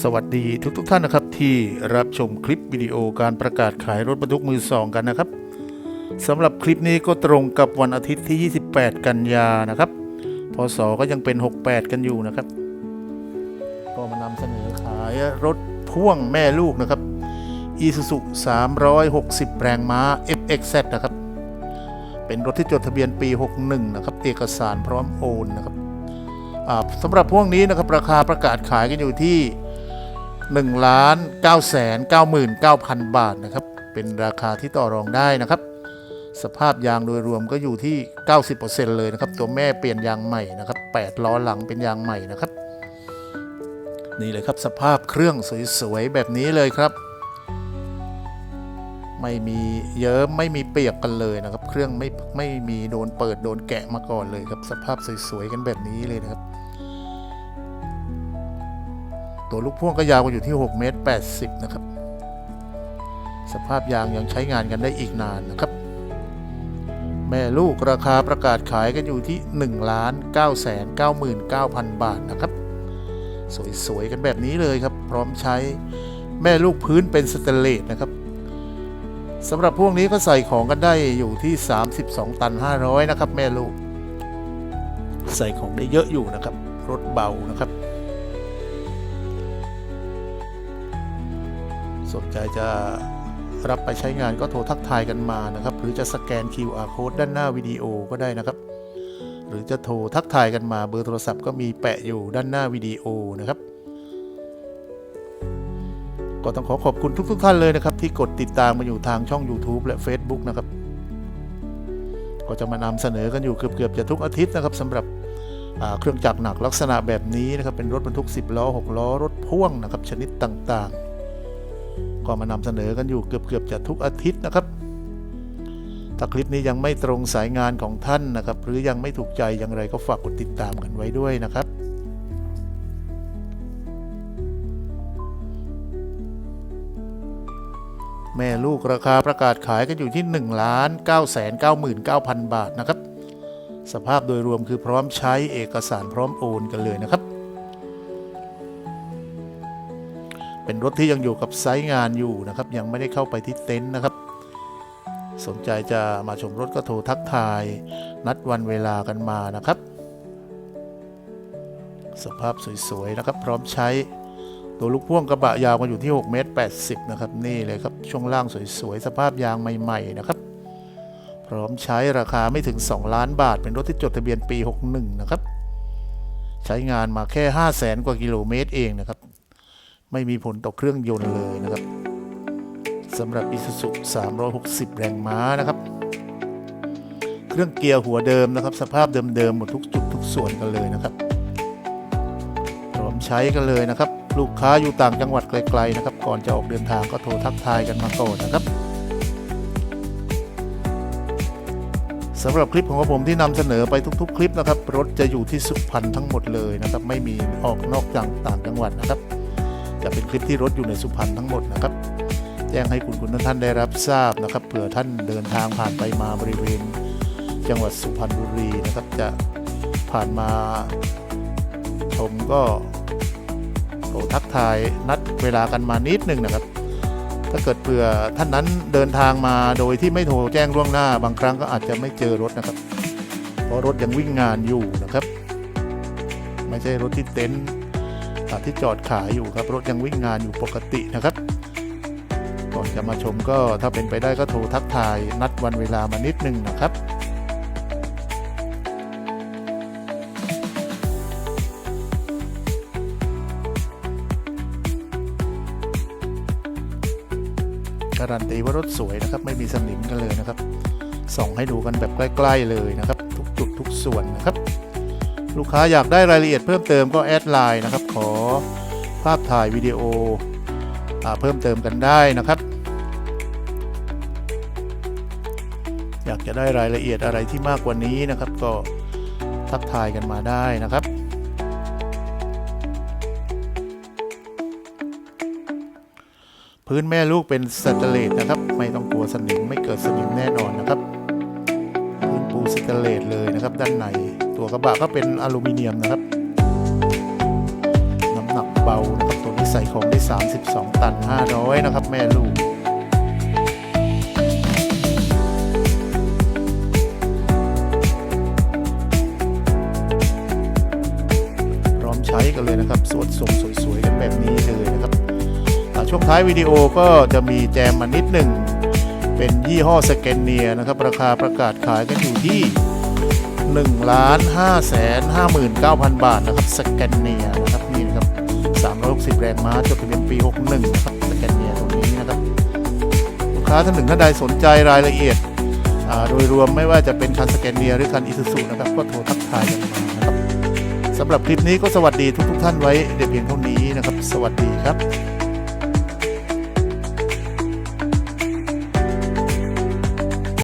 สวัสดีทุกทท่านนะครับที่รับชมคลิปวิดีโอการประกาศขายรถบรรทุกมือสองกันนะครับสำหรับคลิปนี้ก็ตรงกับวันอาทิตย์ที่ 28 กันยานะครับ พศก็ยังเป็น 68 กันอยู่นะครับ ก็มานำเสนอขายรถพ่วงแม่ลูกนะครับ Isuzu 360 แรงม้า FXZ นะครับ เป็นรถที่จดทะเบียนปี 61 นะครับ เอกสารพร้อมโอนนะครับสำหรับพ่วกนี้นะครับราคาประกาศขายกันอยู่ที่ 1ล้าน9แสน99,000 บาทนะครับ เป็นราคาที่ต่อรองได้นะครับ สภาพยางโดยรวมก็อยู่ที่ 90%เลยนะครับ ตัวแม่เปลี่ยนยางใหม่นะครับ8ล้อหลังเป็นยางใหม่นะครับ นี่เลยครับสภาพเครื่องสวยๆแบบนี้เลยครับ ไม่มีเยิ้มไม่มีเปียกกันเลยนะครับ เครื่องไม่ไม่มีโดนเปิดโดนแกะมาก่อนเลยครับ สภาพสวยๆกันแบบนี้เลยนะครับ ตัวลูกพ่วงก็ยาวกันอยู่ที่ 6 เมตร 80 นะครับ สภาพยางยังใช้งานกันได้อีกนานนะครับ แม่ลูกราคาประกาศขายกันอยู่ที่ 1 ล้าน9แสน99,000 บาทนะครับ สวย ๆ กันแบบนี้เลยครับ พร้อมใช้แม่ลูกพื้นเป็นสเตนเลสนะครับสำหรับพวกนี้ก็ใส่ของกันได้อยู่ที่ 32 ตัน 500 นะครับ แม่ลูก ใส่ของได้เยอะอยู่นะครับ รถเบานะครับ สนใจจะรับไปใช้งานก็โทรทักทายกันมานะครับ หรือจะสแกน QR code ด้านหน้าวิดีโอก็ได้นะครับ หรือจะโทรทักทายกันมาเบอร์โทรศัพท์ก็มีแปะอยู่ด้านหน้าวิดีโอนะครับ ก็ต้องขอขอบคุณทุกๆทท่านเลยนะครับ ที่กดติดตามมาอยู่ทางช่อง YouTube และ Facebook นะครับ ก็จะมานำเสนอกันอยู่เกือบๆจะทุกอาทิตย์นะครับสำหรับเครื่องจักรหนักลักษณะแบบนี้นะครับเป็นรถบรรทุก 10 ล้อ 6 ล้อ รถพ่วงนะครับชนิดต่างๆ ก็มานำเสนอกันอยู่เกือบๆจะทุกอาทิตย์นะครับ ถ้าคลิปนี้ยังไม่ตรงสายงานของท่านนะครับ หรือยังไม่ถูกใจอย่างไรก็ฝากกดติดตามกันไว้ด้วยนะครับแม่ลูกราคาประกาศขายกันอยู่ที่1ล้าน9แสน99,000 บาทนะครับ สภาพโดยรวมคือพร้อมใช้เอกสารพร้อมโอนกันเลยนะครับ เป็นรถที่ยังอยู่กับไซต์งานอยู่นะครับ ยังไม่ได้เข้าไปที่เต็นท์นะครับ สนใจจะมาชมรถก็โทรทักทาย นัดวันเวลากันมานะครับ สภาพสวยๆนะครับ พร้อมใช้ตัวลูกพ่วงกระบะยาวกันอยู่ที่6เมตร80นะครับนี่เลยครับช่วงล่างสวยๆสภาพยางใหม่ ๆ นะครับ พร้อมใช้ราคาไม่ถึง 2 ล้านบาท เป็นรถที่จดทะเบียนปี 61 นะครับ ใช้งานมาแค่ 5 0 0แสนกว่ากิโลเมตรเองนะครับ ไม่มีผลต่อเครื่องยนต์เลยนะครับสำหรับ Isuzu 360 แรงม้านะครับ เครื่องเกียร์หัวเดิมนะครับ สภาพเดิมๆหมดทุกจุดทุกส่วนกันเลยนะครับ พร้อมใช้กันเลยนะครับ ลูกค้าอยู่ต่างจังหวัดไกลๆนะครับ ก่อนจะออกเดินทางก็โทรทักทายกันมาก่อนนะครับสำหรับคลิปของผมที่นำเสนอไปทุกๆ คลิปนะครับ รถจะอยู่ที่สุพรรณทั้งหมดเลยนะครับ ไม่มีออกนอกจังต่างจังหวัดนะครับ จะเป็นคลิปที่รถอยู่ในสุพรรณทั้งหมดนะครับแจ้งให้คุณคุณท่านได้รับทราบนะครับเผื่อท่านเดินทางผ่านไปมาบริเวณ จังหวัดสุพรรณบุรีนะครับจะผ่านมาชมก็โทรทักทายนัดเวลากันมานิดหนึ่งนะครับ ถ้าเกิดเผื่อท่านนั้นเดินทางมาโดยที่ไม่โทรแจ้งล่วงหน้า บางครั้งก็อาจจะไม่เจอรถนะครับ เพราะรถยังวิ่งงานอยู่นะครับ ไม่ใช่รถที่เต็นท์าที่จอดขายอยู่ครับ รถยังวิ่งงานอยู่ปกตินะครับ ก่อนจะมาชมก็ถ้าเป็นไปได้ก็โทรทักทายนัดวันเวลามานิดนึงนะครับการันตีว่ารถสวยนะครับ ไม่มีสนิมกันเลยนะครับ ส่องให้ดูกันแบบใกล้ ๆ เลยนะครับ ทุกจุดทุกส่วนนะครับ ลูกค้าอยากได้รายละเอียดเพิ่มเติมก็แอดไลน์นะครับ ขอภาพถ่ายวิดีโออเพิ่มเติมกันได้นะครับ อยากจะได้รายละเอียดอะไรที่มากกว่านี้นะครับ ก็ทักทายกันมาได้นะครับพื้นแม่ลูกเป็นสแตนเลสนะครับ ไม่ต้องกลัวสนิมไม่เกิดสนิมแน่นอนนะครับ พื้นปูสแตนเลสเลยนะครับ ด้านใน ตัวกระบะก็เป็นอลูมิเนียมนะครับ น้ำหนักเบานะครับตัวนี้ใส่ของได้ 32 ตัน 500 นะครับ แม่ลูกพร้อมใช้กันเลยนะครับสวดทรงสวยๆกันแบบนี้เลยนะครับช่วงท้ายวิดีโอก็จะมีแจมมานิดหนึ่ง เป็นยี่ห้อสแกนเนียนะครับ ราคาประกาศขายกันอยู่ที่ 1ล้าน5แสน59,000 บาทนะครับสแกนเนียนะครับนี่นะครับ360 แรงม้าจดทะเบียนปี 61นะครับสแกนเนียตัวนี้นะครับลูกค้าท่านหนึ่งท่านใดสนใจรายละเอียดโดยรวมไม่ว่าจะเป็นคันสแกนเนียหรือคันอิซูซูนะครับก็โทรทักทายกันมานะครับสำหรับคลิปนี้ก็สวัสดีทุกๆท่านไว้เดี๋ยวเพียงเท่านี้นะครับ สวัสดีครับ